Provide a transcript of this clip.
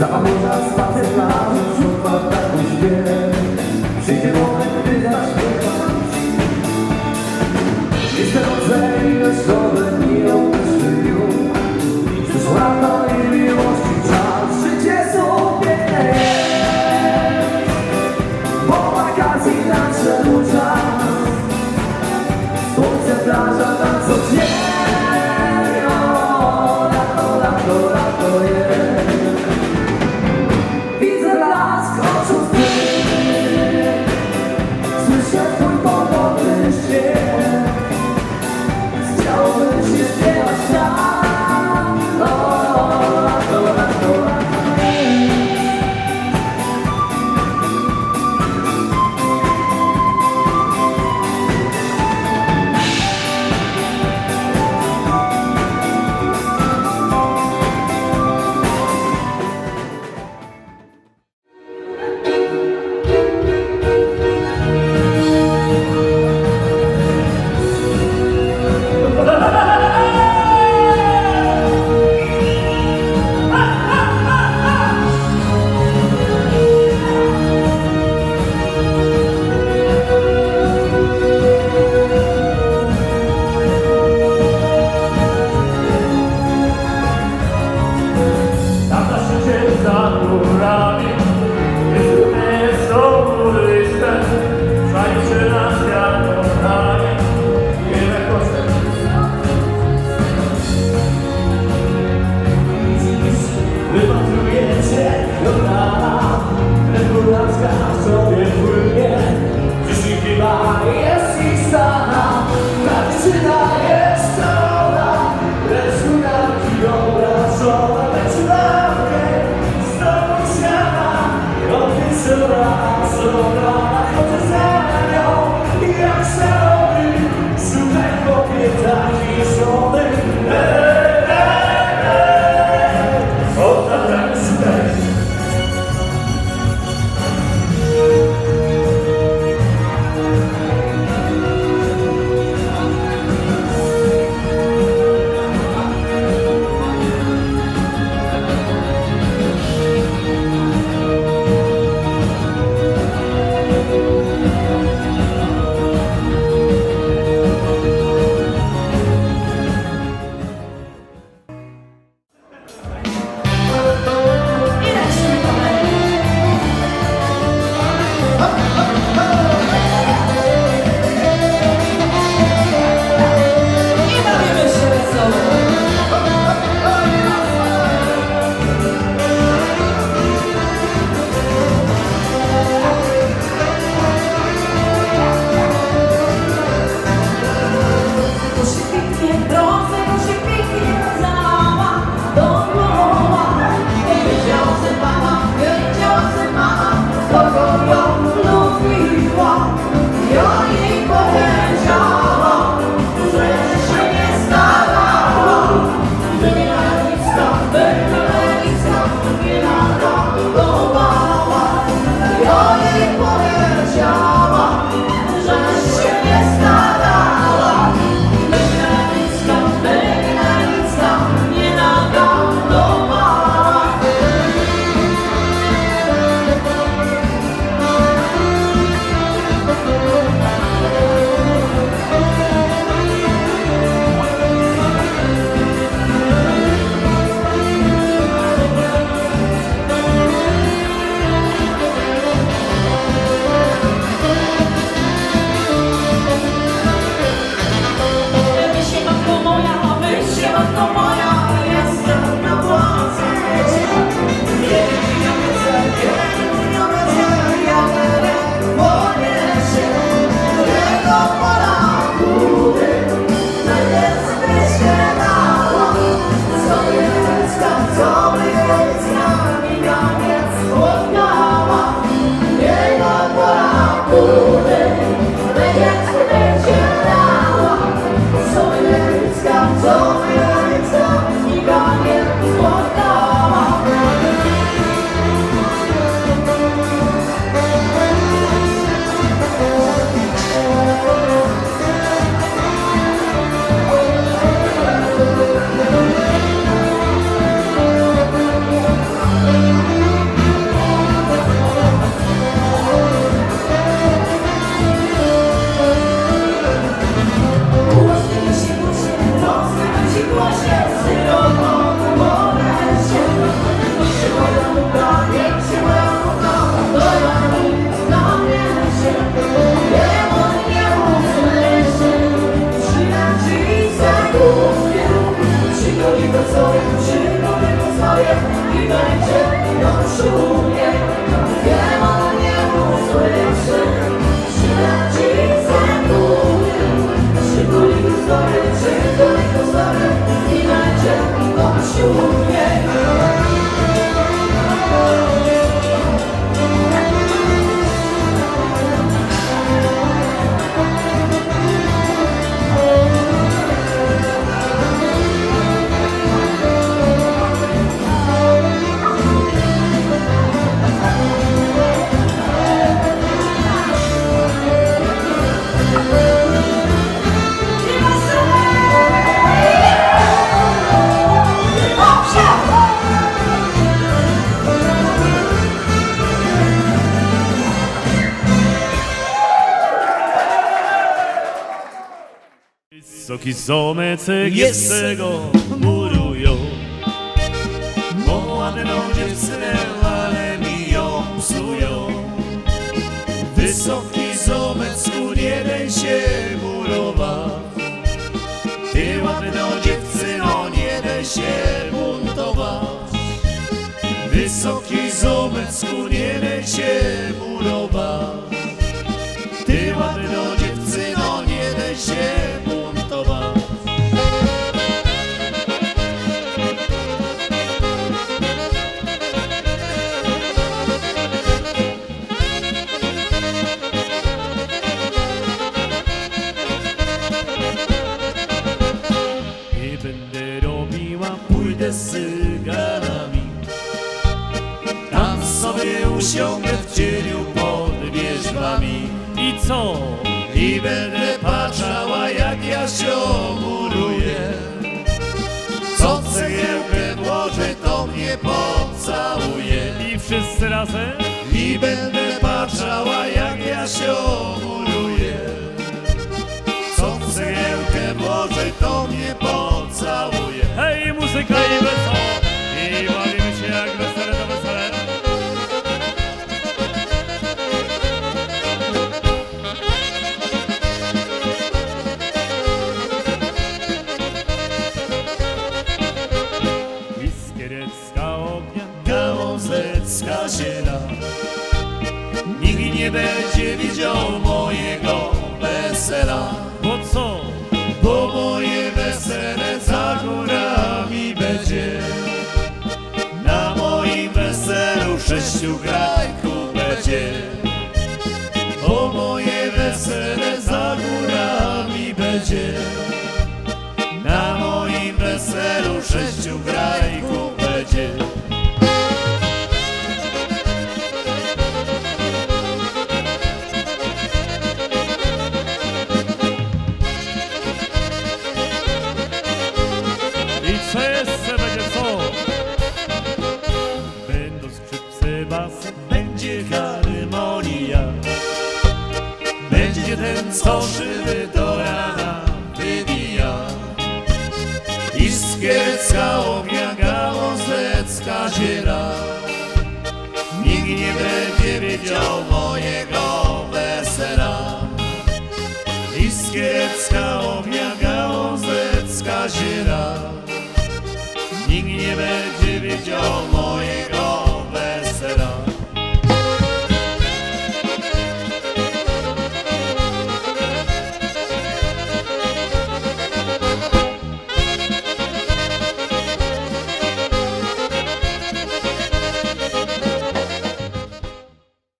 Sammeln das będzie, no czuję, wiele nie usłyszy. Wysoki jest. tego murują. Bo ładną dziewczynę, ale mi ją psują. Wysoki zamecku, nie daj się murować Ty ładną dziewczyno, nie daj się buntować Wysoki zamecku, nie daj się murować razem? I będę patrzała jak ja się muruję Co cegiełkę włożę to mnie pocałuje gałązecka ziela Nikt nie będzie widział mojego wesela. Bo co? Bo moje wesele za górami będzie. Na moim weselu sześciu grajków będzie. Bo moje Iskierska ognia, gałązecka ziela. Nikt nie będzie wiedział mojego wesela. Iskierska ognia, gałązecka ziela. Nikt nie będzie wiedział mojego